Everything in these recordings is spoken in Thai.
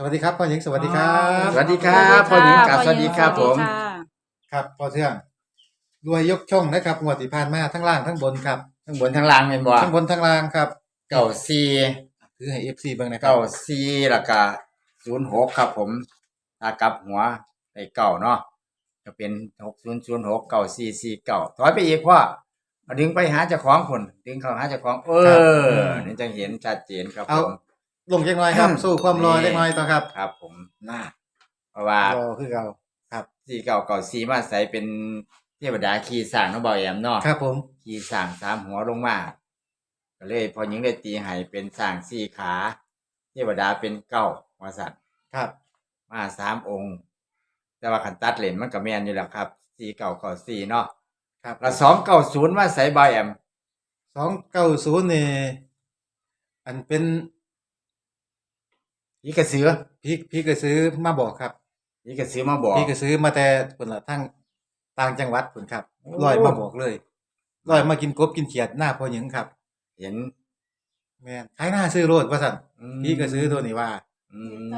สวัสดีครับพ่อหญิงสวัสดีครับสวัสดีครับพ่อหญิงกับสวัสดีครับผมสวัสดีค่ะครับพ่อเทืองรวยยกช่องนะครับงวดที่ผ่านมาทั้งล่างทั้งบนครับทั้งบนทั้งล่างเป็นบ่ทั้งบนทั้งล่างครับเก้าสี่ถือให้ FC เบิ่งนะครัเก้าสี่แล้วก็ศูนย์หกครับผมถ้ากลับหัวไอ้เก้าเนาะจะเป็นหกศูนย์ศูนย์หกเก้าสี่สี่เก้าถอยไปอีกพ่อเอาดึงไปหาเจ้าของคนดึงเข้าหาเจ้าของ เออนี่จะเห็นชัดเจนครับเอาผม ลงเล็กน้อยครับ สู้ความรอเล็กน้อยต่อครับ ครับ ผมน่าเพราะว่ารอคือเราครับสี่เก้าเก้าสี่มาใส่เป็นเทวดาขี่สร้างเนาะบ่าวแอมเนาะครับ ผมขี่สร้างสามหัวลงมาก็เลย พอหญิงได้ตีให้เป็นสร้างสี่ขาเทวดาเป็นเก้าว่าสัตว์ครับ มาสามองค์ แต่ว่าขันตัดเหรียญมันก็แม่นอยู่แล้วครับสี่เก้าเก้าสี่เนาะครับแล้วสองเก้าศูนย์มาใส่บายแอมสองเก้าศูนย์นี่อันเป็น พี่กระสือพี่พี่ก็ซื้อมาบอกครับพี่กระสือมาบอก พี่ก็ซื้อมาแต่คนละทั้งต่างจังหวัดคนครับโอ้ ลอยมาบอกเลยลอยมากินกบกินเขียดหน้าพ่อหญิงครับเห็นแม่นขายหน้าซื้อโรดว่าสั่นอืมพี่ก็ซื้อตัวนี้ว่า อืม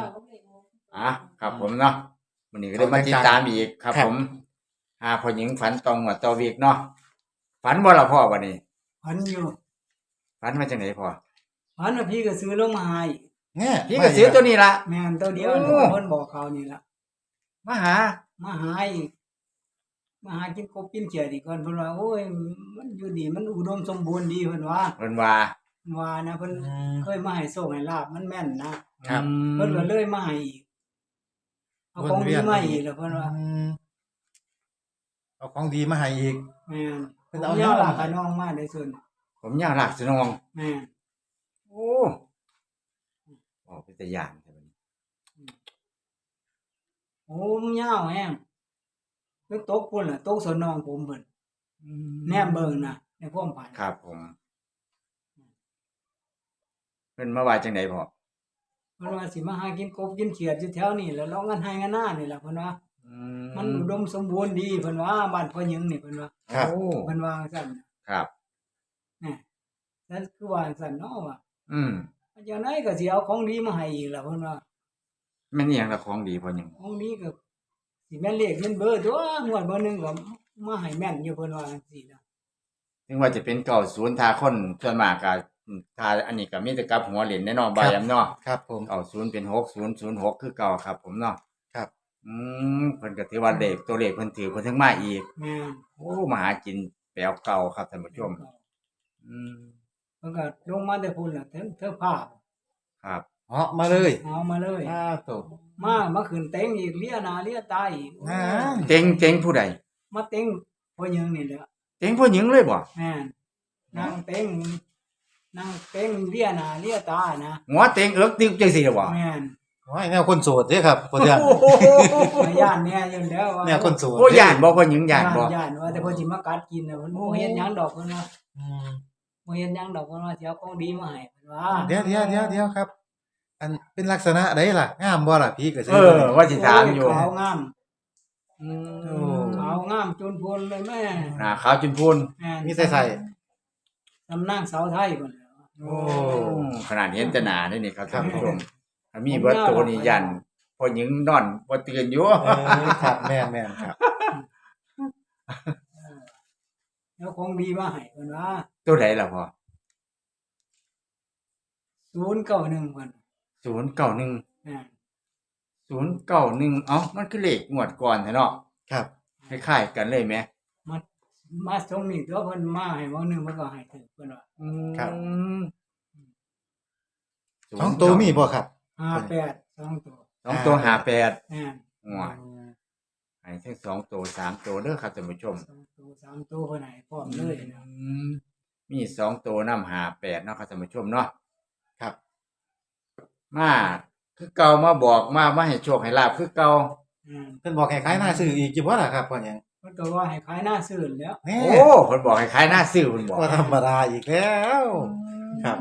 อะครับผมเนาะวันนี้ก็ได้มาติดตามอีกครับ ครับ ผมหาพอหญิงฝันตรงกับตัววีกเนาะฝันบ่ละพ่อวันนี้พันอยู่ฝันมาจากไหนพ่อพันว่าพี่ก็ซื้อลงมาให้ แง่พี่ก็ซื้อตัวนี้ละ แม่นตัวเดียวโอ้นี่เพิ่นบอกเขานี่ละมาหา มาหาอีกมาหากินกบกินเขียดอีกก่อนเพิ่นว่าโอ้ยมันอยู่ดีมันอุดมสมบูรณ์ดีเพิ่นว่าเพิ่นว่าเพิ่นว่านะเพิ่นอืมเคยมาให้โชคให้ลาบมันแม่นนะครับอืมเพิ่นก็เลยมาให้อีกเอาของดีมาให้อีกแล้วเพิ่นว่าอืมเอาของดีมาให้อีก แม่นเพิ่นเอาเอาเนาแนวหลากกับน้องมาในส่วนผมอยากหลักสนองแม่นโอ้โอ้เป็น ตะยานใช่ไหมโอ้มันยาวแฮงนึกตกพุ่นล่ะตกสวนน้องผมเพิ่นแนมเบิ่งน่ะในความฝันครับผมเพิ่นมาว่าจังไดพ่อเพิ่นว่าสิมาหากินกบกินเขียดอยู่แถวนี้แหล้วลองกันให้กันหน้านี่แหละเพิ่นว่าอืมันอุดมสมบูรณ์ดีเพิ่นว่าบ้านพ่อหญิงนี่เพิ่นว่าครับโอ้เพิ่นว่าซั่นครับนี่นั่นคือว่าซั่นเนาะว่าอืม จังไดก็สิเอาของดีมาให้อีกล่ะเพิ่นว่าแม่นอีหยังละของดีพ่อหยังของดีก็สิแม่นเลขเงินเบอร์ตัวงวดเบอร์หนึงก็มาให้แม่นอยู่เพิ่นว่าจังซี่นะถึงว่าจะเป็นเก่าศูนย์ทาคนส่วนมากก็ทาอันนี้ก็มีแต่กลับหัวเหรียญแน่นอนบายมเนาะครับ ผมเก่าศูนย์เป็นหกศูนย์ศูนย์หกคือเก่าครับ ผมเนาะครับ อืมเพิ่นก็ถือว่าเลขตัวเลขเพิ่นถือเพิ่นถึงมาอีกแม่นโอ้มาหากินแปลวเก่าครับท่านผู้ชม อืม เพิ่นก็ลงมาแต่พุ่นล่ะเถิงเถิงภาพครับเหาะมาเลยเอามาเลย อ้าโตมามาขึ้นเต็งอีกเลียหน้าเลียตาอีกอ่าเจ๋งเจ๋งผู้ใดมาเต็งพ่อหญิงนี่แหละเจ๋งผู้หญิงเลยบ่แม่นนั่งเต็งนั่งเต็งเลียหน้าเลียตานะหัวเต็งเอิกตึกจังซี่ล่ะบ่แม่นโอ้ยแนวคนโสดเด้ครับพ่อเทืองมาย่านแน่อยู่แล้วว่าแนวคนโสดโอ้ย่านบ่คนหญิงย่านบ่ย่านว่าแต่เพิ่นสิมากัดกินน่ะเพิ่นบ่เฮ็ดหยังดอกเพิ่นว่าอืม บ่เฮ็ดหยังดอกเพิ่นว่าสิเอาของดีมาให้เพิ่นว่าเดี๋ยวเดี๋ยวเดี๋ยวเดี๋ยวครับ อันเป็นลักษณะใดล่ะงามบ่ล่ะพี่ก็ซื้เออ ว่าสิถามอยู่ ขาวงามอืโอ้ มขาวงามจนพูนเลยแม่หน้าขาวจุนพูนแม่นมีใส่ใส่ตำนางสาวไทยเพิ่นน่ะโอ้ ขนาดเห็นแต่หน้านี่นี่ครับครัท่านบผู้ชมถ้ามีเบิดตัวนี่ยันพอหญิงนอนบ่ตื่นอยู่ เออครับแม่นแม่นครับ แล้วของดีมาให้เพิ่นว่าตัวใดล่ะพ่อ091เพิ่น091แม่น091เอ้ามันคือเลขงวดก่อนแท้เนาะครับคล้ายๆกันเลยแหมมามาส่งนี่ตัวเพิ่นมาให้วันหนึงเพิ่นก็ให้ถึงเพิ่นว่าครับอืมสองตัวมีบ่ครับ58สองตัวสองตัวหาแปดแม่นหัว ให้ทั้งสองตัวสามตัวเด้อครับท่านผู้ชม สองตัวสามตัวเพิ่นให้พร้อมเลยนะอืมมีสองตัวนำหาแปดเนาะครับท่านผู้ชมเนาะครับ มาคือเก่ามาบอกมามาให้โชคให้ลาบคือเก่าอืมเพิ่นบอกให้ขายหน้าซื้ออีกจิบ่ล่ะครับพ่อหยังเพิ่นก็ว่าให้ขายหน้าซื่นแล้วแน่โอ้เพิ่นบอกให้ขายหน้าซื้อเพิ่นบอกบ่ธรรมดาอีกแล้ว ครับ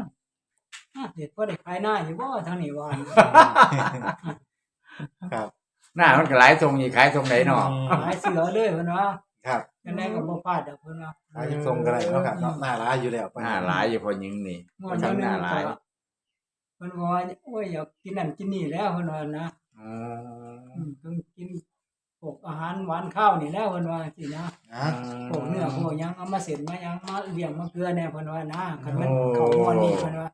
อะเด็ดบ่ได้ขายหน้าอยู่บ่ทางนี้ว่า ครับ หน้ามันก็หลายทรงอีกขายทรงไหนเนาะขายเสือเลยเพิ่นว่าครับจังได๋ก็บ่พลาดดอกเพิ่นว่าขายทรงก็ได้เนาะครับเนาะหน้าร้ายอยู่แล้วพ่อหหน้ายังหลายอยู่พอยิงนี่งวดทั้งนึหน้างหลายก็เพิ่นบอกว่าโอ้ยอยากกินนั่นกินนี่แล้วเพิ่นว่านะอ๋ออืมเพิ่นกินพวกอาหารหวานข้าวนี่แล้วเพิ่นว่าสินะอ่าพวกเนื้อพวกหยังเอามาเสร็จมาหยังมาเลี้ยงมาเกลือแน่เพิ่นว่านะคันมันเข้าหม้อนี่เพิ่นว่า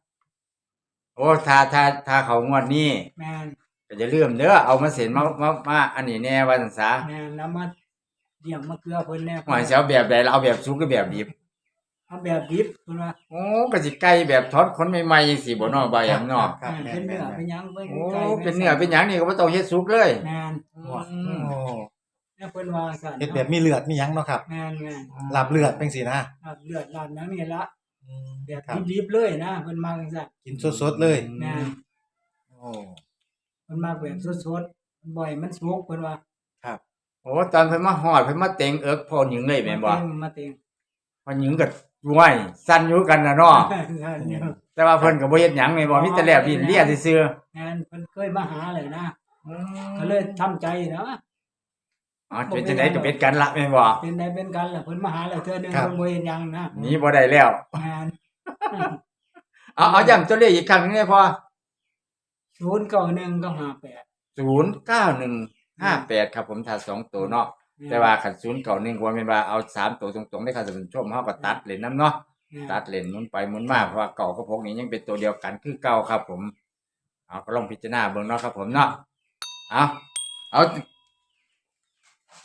โอ้ถ้าถ้าถ้าเขางวดนี้แม่น ก็จะเลื่อมเด้อเอามาเสร็จมามามาอันนี้แน่ว่าซั่นซะแม่นแล้วมาเลี้ยงมาเกลือเพิ่นแน่หอยสิเช้าแบบใดเราเอาแบบสุกหรือแบบดิบเอาแบบดิบเพิ่นว่าโอ้ก็สิไก่แบบทอดคนใหม่ๆจังซี่บ่เนาะบ่ายำเนาะครับแม่นแม่เป็นนเนื้อแม่นเป็นหยังเพิ่นโอ้ไก่เป็นเนื้อเป็นหยังนี่ก็บ่ต้องเฮ็ดสุกเลยแม่นอืมโอ้แล้วเพิ่นว่าซั่นเฮ็ดแบบมีเลือดมีหยังเนาะครับแม่นแม่นลาบเลือดเป็นสินะลาบเลือดลาบหยังนี่ละอืมแบบครับดิบๆเลยนะเพิ่นมาจังซั่นกินสดๆเลยแม่นโอ้ เพิ่นมาแบบสดๆเพิ่นบ่อยมันสุกเพิ่นว่าครับโอ้ตอนเพิ่นมาฮอดเพิ่นมาเต็งเอิกพอหญิงเลยแม่นบ่มาเต็งมาเต็งพอหญิงก็รวยสั่นอยู่กันน่ะเนาะใช่เนี่ยแต่ว่าเพิ่นก็บ่เฮ็ดหยังแม่นบ่มีแต่แลบลิ้นเลียซื่อแม่นเพิ่นเคยมาหาเลยนะๆก็เลยทำใจเนาะอ๋อเป็นจังไดก็เป็นกันละแม่นบ่เป็นได้เป็นกันล่ะเพิ่นมาหาแล้วเทื่อหนึงเพิ่นบ่เห็นหยังนะหนีบ่ได้แล้วแม่นเอาเอาย้ำตัวเลขอีกครั้งหนึงได้พอ 091ก็58ศูนย์เก้าหนึ่งห้าแปดครับผมถ้าสองตัวเนาะแต่ว่าขันศูนย์เก่าหนึ่งว่าเป็นว่าเอาสามตัวตรงๆได้ครับท่านผู้ชมเขาก็ตัดเลนน้ำเนาะตัดเลนหมุนไปหมุนมาเพราะว่าเก่ากับพวกนี้ยังเป็นตัวเดียวกันคือเก่าครับ ผมเอาก็ลองพิจารณาเบิ่งเนาะครับ ผมเนาะเอาเอา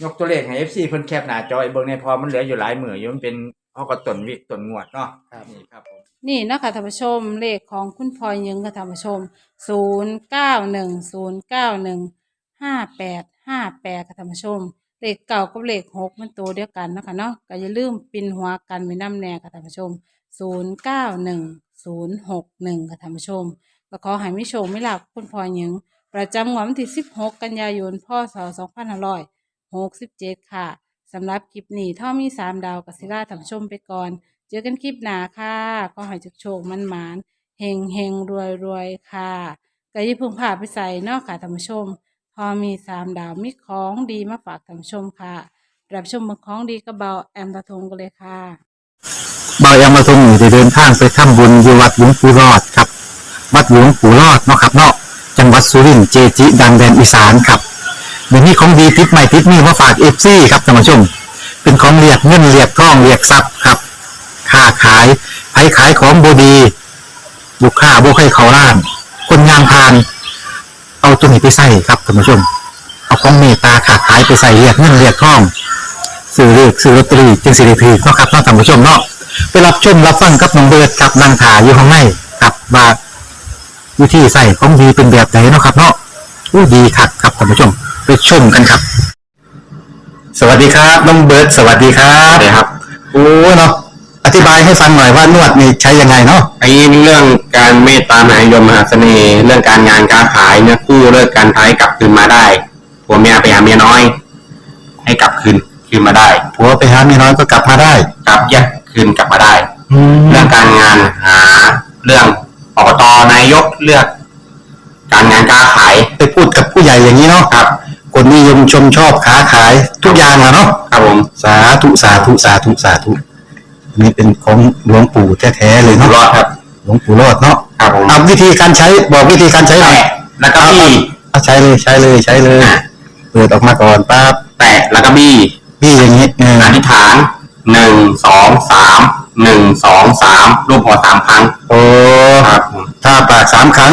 ยกตัวเลขให้เอฟซีเพิ่นแคปหน้าจอไอ้เบิ่งในอยพอมันเหลืออยู่หลายมืออยู่มันเป็น เขาก็ต้นวิต้นงวดเนาะครับ นี่ครับผมนี่นะคะท่านผู้ชมเลขของคุณพลอยยิงค่ะท่านผู้ชมศูนย์เก้าหนึ่งศูนย์เก้าหนึ่งห้าแปดห้าแปดค่ะท่านผู้ชมเลขเก่ากับเลขหกมันตัวเดียวกันเนาะคะเนาะก็อย่าลืมปินหัวกันไว้น้ำแน่ค่ะท่านผู้ชมศูนย์เก้าหนึ่งศูนย์หกหนึ่งค่ะท่านผู้ชมก็ขอให้มิโชคไม่หลับคุณพลอยยิงประจำงวดวันที่สิบหกกันยายนพศสองพันห้าร้อยหกสิบเจ็ดค่ะ สำหรับคลิปนี้ถ้ามีสามดาวกัสิล่าท่านผู้ชมไปก่อน เจอกันคลิปหน้าค่ะก็ให้จุกโชคมันหมานเฮงเฮงรวยรวยค่ะก็อยิ่าเพึ่งพาไปใส่นอกค่ะท่านผู้ชม พอมีสามดาวมีของดีมาฝากท่านผู้ชมค่ะ รับชมเมืองของดีกระเบาแอมตะทงกันเลยค่ะ บายามาทรงอยู่ได้เดินทางไปทำบุญอยู่วัดหลวงปู่รอดครับ วัดหลวงปู่รอดเนาะครับเนาะจังหวัดสุรินทร์เจจิ ดังแดนอีสานครับ เดี๋ยวนี้ของดีติดใหม่ติดนี่มาฝากเอฟซีครับท่านผู้ชม เป็นของเรียกเงินเรียกทองเรียกทรัพย์ครับค้าขายไผขายของบดีลูกค้าบ่ใครเขาล้าน คนงานพาน เอาตัวนี้ไปใส่ครับท่านผู้ชม เอาของเมตตาค้าขายไปใส่เรียกเงินเรียกทองซื้อเรียกซื้อลอตเตอรี่จึงสิริพีเนาะครับท่านผู้ชมเนาะไปรับชมรับฟังกับน้องเบิร์ดกับนางถาอยู่ข้างในกับว่าวิธีใส่ของดีเป็นแบบไหนเนาะครับเนาะอู้ดีคักครับท่านผู้ชม ไปชมกันครับ สวัสดีครับน้องเบิร์ดสวัสดีครับสวัสดีครับโอ้เนาะอธิบายให้ฟังหน่อยว่านวดนี่ใช้ยังไงเนาะไอ้เรื่องการเมตตามหานิยมมหาเสน่ห์เรื่องการงานการขายเนี่ยกู้เลิกการท้ายกลับคืนมาได้ผัวเมียไปหาเมียน้อย ให้กลับคืนคืนมาได้ผัวไปหาเมียน้อยก็กลับมาได้กลับแยกคืนกลับมาได้แล้เรื่วองการงานหาเรื่องอบตนายกเลือก การงานการขายไปพูดกับผู้ใหญ่อย่างนี้เนาะครับ คนนิยมชมชอบค้าขายทุกอย่างอะเนาะครับผมสาธุสาธุสาธุสาธุอันนี่เป็นของหลวงปู่แท้ๆเลยอยู่เนาะรอดครับ หลวงปู่รอดเนาะครับผมเอาวิธีการใช้บอกวิธีการใช้หน่อยแตะแล้วก็บี้เอาใช้เลยใช้เลยใช้เลยเปิดออกมาก่อนปั๊บแตะแล้วก็บี้พี่อย่างนี้เอออธิษฐานหนึ่งสองสามหนึ่งสองสามรูปหัวสามครั้งโอ้ครับผมถ้าปากสามครั้ง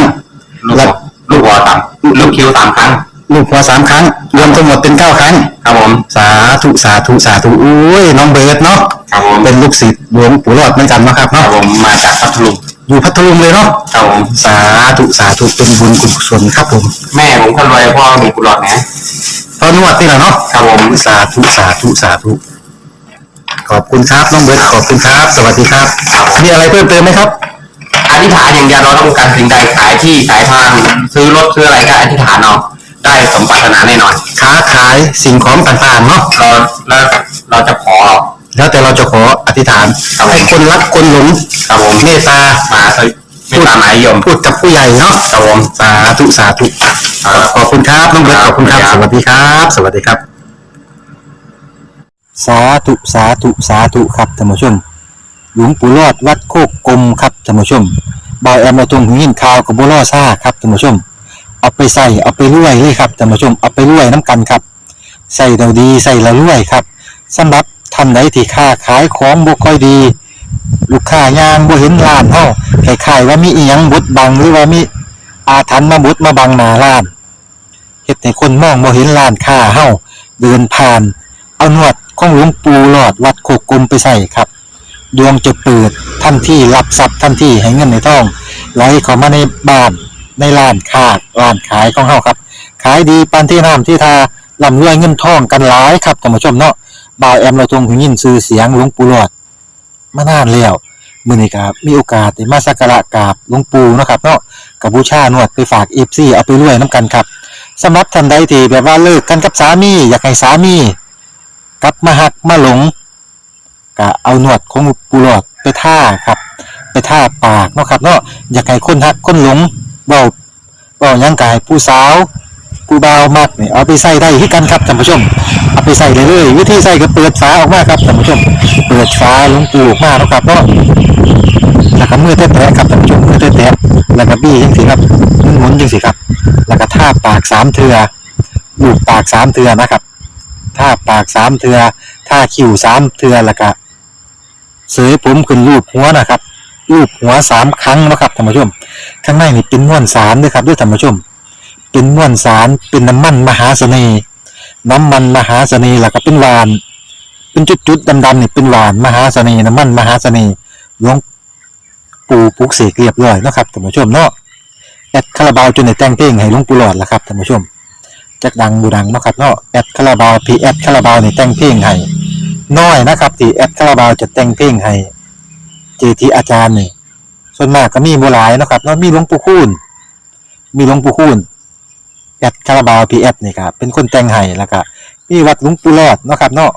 ลูกหัวลูกหัวสามลูกคิ้วสามครั้ง ลูกหัวสามครั้ง รวมทั้งหมดเป็นเก้าครั้ง ครับผม สาธุสาธุสาธุอุ้ยน้องเบิร์ดเนาะครับผม เป็นลูกศิษย์หลวงปู่รอดเหมือนกันเนาะครับครัเนาะบผมมาจากพัทลุงอยู่พัทลุงเลยเนาะครับผม สาธุสาธุเป็นบุญกุศลครับผมแม่ผมคนรวยพ่อมีกุหลาบนะตอนนวดนี่แหละเนาะครับผม สาธุสาธุสาธุขอบคุณครับน้องเบิร์ดขอบคุณครับ สวัสดีครับ มีอะไรเพิ่มเติมไหมครับ อธิษฐานอย่างเดียวเราต้องการสิ่งใดขายที่ขายทาง ซื้อรถซื้ออะไรก็อธิษฐานเอา ได้สมปรารถนาแน่นอนค้าขายสิ่งของต่างๆเนาะเราแล้วเราจะขอ แล้วแต่เราจะขออธิษฐานครับผม ให้คนรักคนหลงครับผมเมตตามาสวิไม่ตามหมายยมพูดกับผู้ใหญ่เนาะครับผม สาธุสาธุขอบคุณครับน้องเบิร์ตขอบคุณครับสวัสดีครับ สวัสดีครับ สาธุสาธุสาธุครับท่านผู้ชม หลวงปู่รอดวัดโคกกลมครับท่านผู้ชมบายแอมมาตรงหูยินข่าวกับบัวล่อซ่าครับท่านผู้ชม เอาไปใส่เอาไปรวยเลยครับท่านผู้ชมเอาไปรวยน้ำกันครับใส่เราดีใส่เรารวยครับสำหรับท่านใดที่ค้าขายของบ่ค่อยดี ลูกค้ายางบ่เห็นร้านเฮาคล้ายว่ามีอีหยังบดบังหรือว่ามีอาถรรพ์มาบดมาบังหน้าร้านเฮ็ดให้คนมองบ่เห็นร้านค้าเฮาเดินผ่าน เอานวดของหลวงปู่หลอดวัดโคกกลมไปใส่ครับ ดวงจะเปิดทันที่รับทรัพย์ทันที่ให้เงินในท้องไหลเข้ามาในบ้าน ในร้านค้าร้านขายของเฮาครับ ขายดีปานที่น้ำที่ทาร่ำรวยเงินทองกันหลายครับท่านผู้ชมเนาะบ่าวแอมเราทรงหูยินชื่อเสียงหลวงปู่หลอดมานานแล้วมื้อนี้ครับมีโอกาสได้มาสักการะกราบหลวงปู่เนาะครับเนาะกับบูชานวดไปฝาก FC เอาไปรวยน้ำกันครับสำหรับท่านใดที่แบบว่าเลิกกันกับสามี อยากให้สามีกลับมาหักมาหลงก็เอาหนวดของปูหลอดไปท่าครับ ไปท่าปากเนาะครับเนาะอยากให้คนหักคนหลง เบาเบาหยังกายผู้สาวผู้บ่ามากเนี่ยเอาไปใส่ได้ที่กันครับท่านผู้ชม เอาไปใส่เลยวิธีใส่ก็เปิดฝาออกมาครับท่านผู้ชม เปิดฝาลงปูออกมาเนาะครับเนาะแล้วก็มือแตะครับท่านผู้ชมมือแตะแล้วก็บี้จังสิครับหมุนๆจังสิครับ แล้วก็ท่าปากสามเทือลูบปากสามเทือนะครับท่าปากสามเทือท่าคิ้วสามเทือแล้วก็เสยผมขึ้นรูปหัวนะครับรูปหัวสามครั้งนะครับท่านผู้ชม ข้างในนี่เป็นมวนสารด้วยครับด้วยท่านผู้ชม เป็นมวนสารเป็นน้ำมันมหาเสน่ห์น้ำมันมหาเสน่ห์แล้วก็เป็นหวาน เป็นจุดๆดำๆนี่เป็นหวานมหาเสน่ห์น้ำมันมหาเสน่ห์หลวงปู่ปลุกเสกเรียบร้อยนะครับท่านผู้ชมเนาะแอดคาราบาวจนในแต่งเพลงให้หลวงปู่หลอดละครับท่านผู้ชมจักดังบูดังเนาะครับเนาะแอดคาราบาวพีแอดคาราบาวนี่แต่งเพลงให้น้อยนะครับที่แอดคาราบาวจะแต่งเพลงให้เจทีอาจารย์นี่ ส่วนมากก็มีบ่หลายนะครับเนาะมีหลวงปู่คูณมีหลวงปู่คูณแอดคาราบาวพีแอดนี่ครับเป็นคนแต่งให้แล้วก็มีวัดหลวงปู่รอดนะครับ เนาะ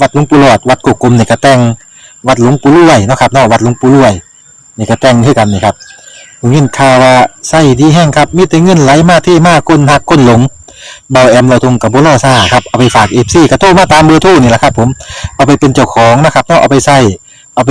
วัดหลวงปู่รอด วัดกุกกลมนี่ก็แต่งวัดหลวงปู่รวยนะครับเนาะวัดหลวงปู่รวยนี่ก็แต่งให้กันนี่ครับผมยินข่าวว่าไส้ดีแห้งครับ มีแต่เงินไหลมาที่มากคนหักคนหลงเบาแอมเราทงกับบุรอซ่าครับเอาไปฝากเอฟซีกระโทรมาตามเบอร์โทรนี่แหละครับ ผมเอาไปเป็นเจ้าของนะครับเนาะเอาไปใส่เอาไป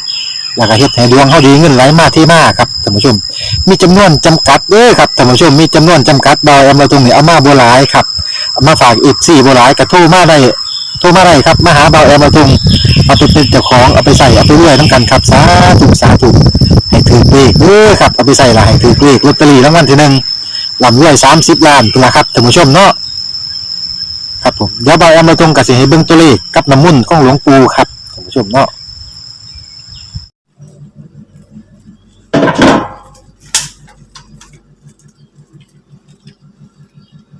แล้วก็เฮ็ดให้ดวงเฮาดีเงินไหลมาที่มาครับท่านผู้ชม มีจำนวนจำกัดเด้อครับท่านผู้ชมมีจำนวนจำกัดดอยเอามาตรงนี้เอามาบ่หลายครับมาฝากอีก4บ่หลายก็โทรมาได้โทรมาได้ครับมาหาเบาแอมมาตรงเอาไปเป็นเจ้าของเอาไปใส่เอาไปเรื่อยนํกันครับสาธุสาธุให้ถือเลขเด้อครับเอาไปใส่ละให้ถือเลขลอตเตอรี่รางวัลที่หนึ่งลำรวยสามสิบล้านเป็นละครับท่านผู้ชมเนาะครับผมเดี๋ยวบายเอามาตรงกับสิให้เบิ่งตัวเลขกับน้ำมุ่นของหลวงปู่ครับท่านผู้ชมเนาะ